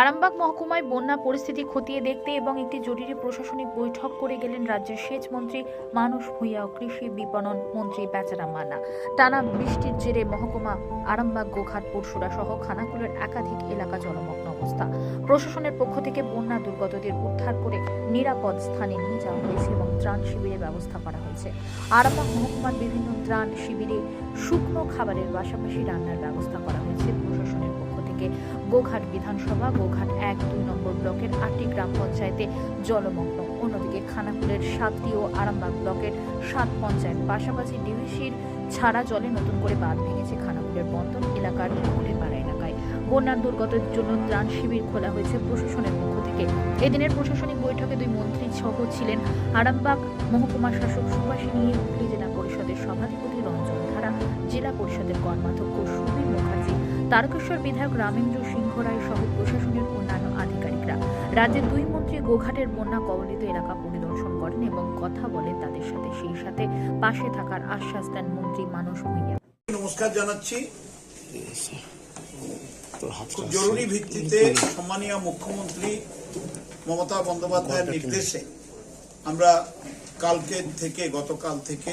আরামবাগ মহকুমায় বন্যা পরিস্থিতি খতিয়ে দেখতে এবং একটি জরুরি প্রশাসনিক বৈঠক করে গেলেন রাজ্যের সেচ মন্ত্রী মানস ভূঁইয়া ও কৃষি বিপণন মন্ত্রী বেচারাম মান্না। টানা বৃষ্টির জেরে মহকুমা আরামবাগ, গোঘাট, পরশুরা সহ খানাকুলের একাধিক এলাকা জলমগ্ন অবস্থা। প্রশাসনের পক্ষ থেকে বন্যা দুর্গতদের উদ্ধার করে নিরাপদ স্থানে নিয়ে যাওয়া হয়েছে এবং ত্রাণ শিবিরের ব্যবস্থা করা হয়েছে। আরামবাগ মহকুমার বিভিন্ন ত্রাণ শিবিরে শুকনো খাবারের পাশাপাশি রান্নার ব্যবস্থা করা হয়েছে। থেকে গোঘাট বিধানসভা, গোঘাট এক দুই নম্বর ব্লকের আটটি গ্রাম পঞ্চায়েতে জলমগ্ন। অন্যদিকে খানাকুলের সাতটি ও আরামবাগ ব্লকের সাত পঞ্চায়েত পাশাপাশি ডিভিসির ছাড়া জলে নতুন করে বাঁধ ভেঙেছে খানাকুলের বন্দর এলাকার পাড়া এলাকায়। বন্যার দুর্গতদের জন্য ত্রাণ শিবির খোলা হয়েছে প্রশাসনের পক্ষ থেকে। এদিনের প্রশাসনিক বৈঠকে দুই মন্ত্রী সহ ছিলেন আরামবাগ মহকুমা শাসক সুভাষিনী হুগলি জেলা পরিষদের সভাধিপতি রঞ্জন ধারা, জেলা পরিষদের কর্মাধ্যক্ষ সুবীর মুখার্জি তারকেশ্বর বিধায়ক রামেন্দ্র সিংহ রায় সহ প্রশাসনের অন্যান্য আধিকারিকরা রাজ্যের দুই মন্ত্রী গোঘাটের বন্যা কবলিত এলাকা পরিদর্শন করেন এবং কথা বলেন তাদের সাথে। সেই সাথে পাশে থাকার আশ্বাস দেন মন্ত্রী মানস ভূঁইয়া। নমস্কার জানাচ্ছি। খুব জরুরি ভিত্তিতে সম্মানীয় মুখ্যমন্ত্রী মমতা বন্দ্যোপাধ্যায়ের নির্দেশে আমরা কালকে থেকে গতকাল থেকে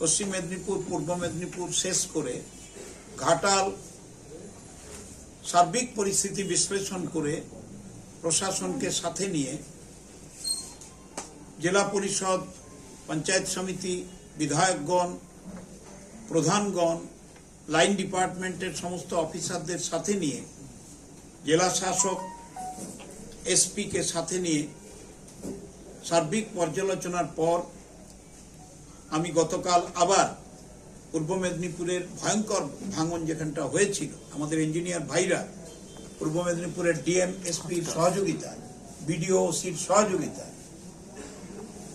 পশ্চিম মেদিনীপুর পূর্ব মেদিনীপুর শেষ করে ঘাটাল সার্বিক পরিস্থিতি বিশ্লেষণ করে প্রশাসনকে সাথে নিয়ে জেলা পরিষদ, পঞ্চায়েত সমিতি, বিধায়কগণ, প্রধানগণ, লাইন ডিপার্টমেন্টের সমস্ত অফিসারদের সাথে নিয়ে, জেলা শাসক, এসপিকে সাথে নিয়ে সার্বিক পর্যালোচনার পর আমি গতকাল আবার পূর্ব মেদিনীপুরের ভয়ঙ্কর ভাঙন যেখানটা হয়েছিল, আমাদের ইঞ্জিনিয়ার ভাইরা পূর্ব মেদিনীপুরের ডিএম এসপির সহযোগিতায় বিডিও সির সহযোগিতায়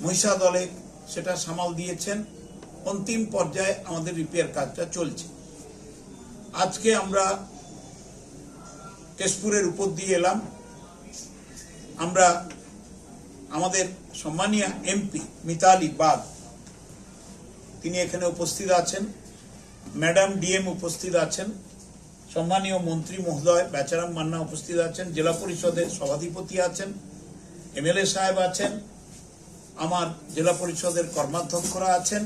মহিষা দলে সেটা সামাল দিয়েছেন। অন্তিম পর্যায়ে আমাদের রিপেয়ার কাজটা চলছে। আজকে আমরা কেশপুরের উপর দিয়ে এলাম। আমরা আমাদের সম্মানীয় এমপি মিতালি বাগ তিনি এখানে উপস্থিত আছেন। ম্যাডাম ডিএম উপস্থিত আছেন। সম্মানীয় মন্ত্রী মহোদয় বেচারাম মান্না উপস্থিত আছেন। জেলা পরিষদের সভাধিপতি আছেন। এমএলএ সাহেব আছেন। আমার জেলা পরিষদের কর্মাধ্যক্ষরা আছেন।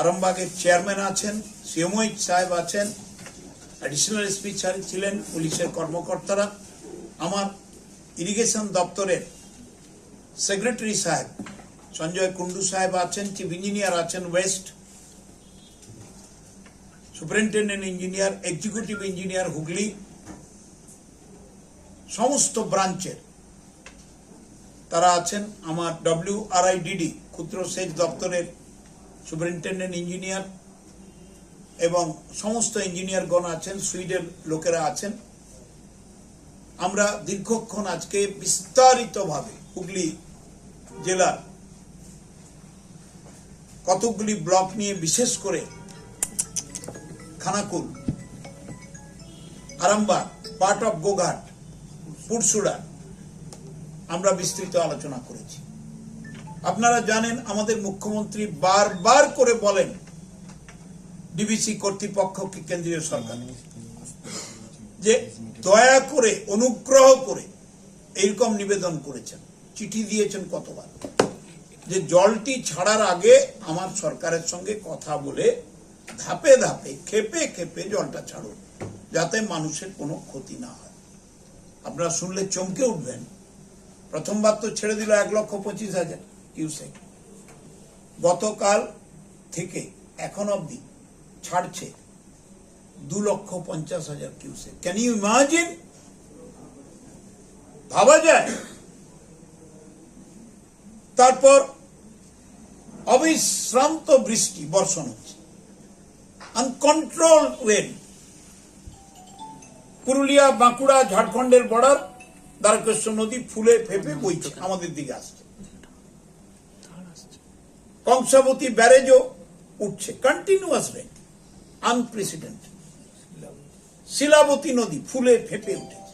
আরামবাগের চেয়ারম্যান আছেন। সিএমওইচ সাহেব আছেন। অ্যাডিশনাল এসপি ছিলেন পুলিশের কর্মকর্তারা। আমার ইরিগেশন দপ্তরের সেক্রেটারি সাহেব সঞ্জয় কুন্ডু সাহেব আছেন চিফ ইঞ্জিনিয়ার আছেন west superintendent engineer executive engineer Hooghly, সমস্ত ব্রাঞ্চের তারা আছেন আমার ডব্লিউ আর ডিডি ক্ষুদ্র সেচ দপ্তরের সুপারিনটেন্ডেন্ট ইঞ্জিনিয়ার এবং সমস্ত ইঞ্জিনিয়ারগণ আছেন সুইডের লোকেরা আছেন। আমরা দীর্ঘক্ষণ আজকে বিস্তারিতভাবে হুগলি জেলার কতকগুলি ব্লক নিয়ে বিশেষ করে খানাকুল, আরামবাগ পার্ট অফ গোঘাট পুরসুড়া আমরা বিস্তৃত আলোচনা করেছি। আপনারা জানেন, আমাদের মুখ্যমন্ত্রী বারবার করে বলেন ডিবিসি কর্তৃপক্ষকে কেন্দ্রীয় সরকার, যে দয়া করে, অনুগ্রহ করে, এইরকম নিবেদন করেছেন। চিঠি দিয়েছেন কতবার। যে জলটি ছাড়ার আগে আমার সরকারের সঙ্গে কথা বলে ধাপে ধাপে, খেপে খেপে জলটা ছাড়ুন, যাতে মানুষের কোনো ক্ষতি না হয়। আপনারা শুনলে চমকে উঠবেন। প্রথমবার তো ছেড়ে দিল এক লক্ষ পঁচিশ হাজার কিউসেক। গতকাল থেকে এখন অবধি ছাড়ছে দু লক্ষ পঞ্চাশ হাজার কিউসেক। ক্যান ইউ ইমাজিন ভাবা যায়। তারপর অবিশ্রান্ত বৃষ্টি, বর্ষণ হচ্ছে। আনকন্ট্রোল ওয়েন পুরুলিয়া, বাঁকুড়া, ঝাড়খণ্ডের বর্ডার দ্বারকেশ্বর নদী ফুলে ফেপে বইছে, আমাদের দিকে আসছে। কংসাবতী ব্যারেজও উঠছে কন্টিনিউয়াস রেন আনপ্রেসিডেন্ট শিলাবতী নদী ফুলে ফেপে উঠেছে।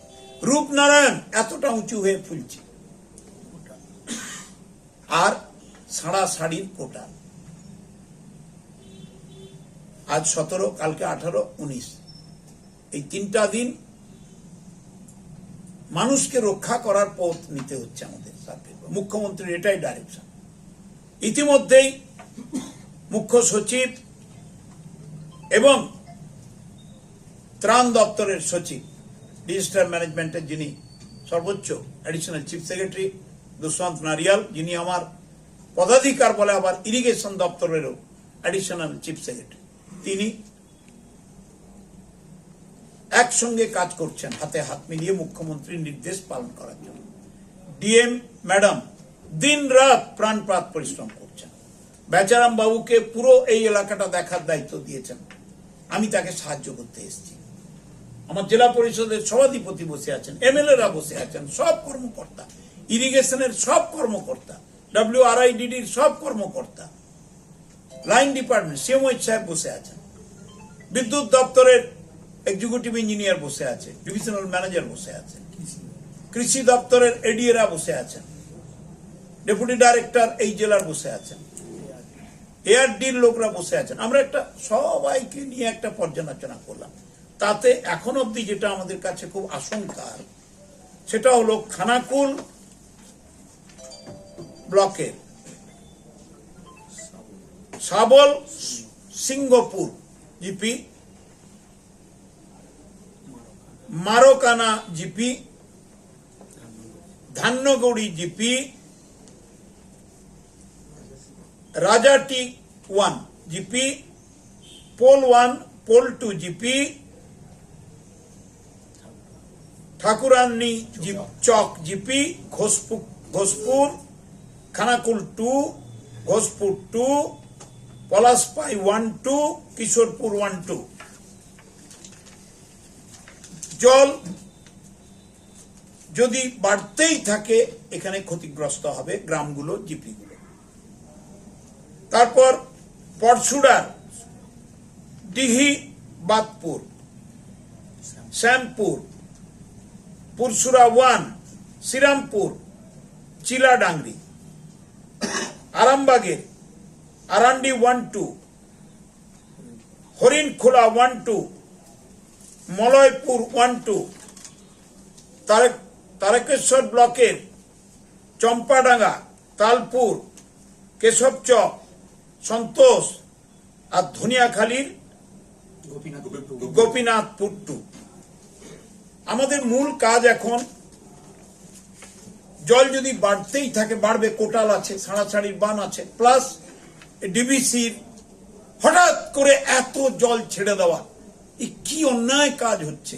রূপনারায়ণ এতটা উঁচু হয়ে ফুলছে। আর সাড়া সাড়ির কোটা। আজ সতেরো, কালকে আঠারো, উনিশ। এই তিনটা দিন মানুষকে রক্ষা করার পথ নিতে হচ্ছে আমাদের মুখ্যমন্ত্রীর এটাই ডাইরেকশন ইতিমধ্যেই মুখ্য সচিব এবং ত্রাণ দপ্তরের সচিব ডিজাস্টার ম্যানেজমেন্টের যিনি সর্বোচ্চ additional chief secretary Dushmanta Nariyal, যিনি আমার পদাধিকার বলে আবার ইরিগেশন দপ্তরেরও অ্যাডিশনাল চিফ সেক্রেটারি তিনি একসঙ্গে কাজ করছেন, হাতে হাত মিলিয়ে মুখ্যমন্ত্রীর নির্দেশ পালন করার জন্য। ডিএম ম্যাডাম দিন রাত প্রাণপাত পরিশ্রম করছেন। বেচারাম বাবুকে পুরো এই এলাকাটা দেখার দায়িত্ব দিয়েছেন। আমি তাকে সাহায্য করতে এসেছি। আমার জেলা পরিষদের সভাধিপতি বসে আছেন এমএলএরা বসে আছেন, সব কর্মকর্তা। ইরিগেশনের সব কর্মকর্তা ডব্লিউ আর আইডিডির সব কর্মকর্তা, লাইন ডিপার্টমেন্ট সিএমওইচ সাহেব বসে আছেন। বিদ্যুৎ দপ্তরের এক্সিকিউটিভ ইঞ্জিনিয়ার বসে আছে ডিভিশনাল ম্যানেজার বসে আছেন। কৃষি দপ্তরের এডিএরা বসে আছেন। ডেপুটি ডাইরেক্টর এই জেলার বসে আছেন। এআরডির লোকরা বসে আছেন। আমরা একটা সবাইকে নিয়ে একটা পর্যালোচনা করলাম। তাতে এখন অবধি যেটা আমাদের কাছে খুব আশঙ্কার, সেটা হলো খানাকুল ব্লকের Sabal Singapur GP. Markana, GP. Dhanyagori GP. Rajati one, GP. Pol one, Pol two, GP. Thakurani Chak, GP. Ghoshpur Ghoshpur. Khanakul two, Ghoshpur two Palashpai one two, Kishorepur one two. জল যদি বাড়তেই থাকে, এখানে ক্ষতিগ্রস্ত হবে গ্রামগুলো জিপিগুলো তারপর পরশুরার ডিহি বাদপুর, শ্যামপুর পুরসুরা ওয়ান, শ্রীরামপুর, চিলাডাংরি। আরামবাগের Arandi one two Harinkhola one two Malaypur one two Tarique Tarakeswar ব্লকের চম্পাডাঙ্গা তালপুর কেশবচক সন্তোষ আর ধনিয়াখালীর গোপীনাথপুর টু আমাদের মূল কাজ এখন জল যদি বাড়তেই থাকে, বাড়বে, কোটাল আছে সাড়াছাড়ির বান আছে প্লাস ডিবিসির হঠাৎ করে এত জল ছেড়ে দেওয়া এই কি অন্যায় কাজ হচ্ছে?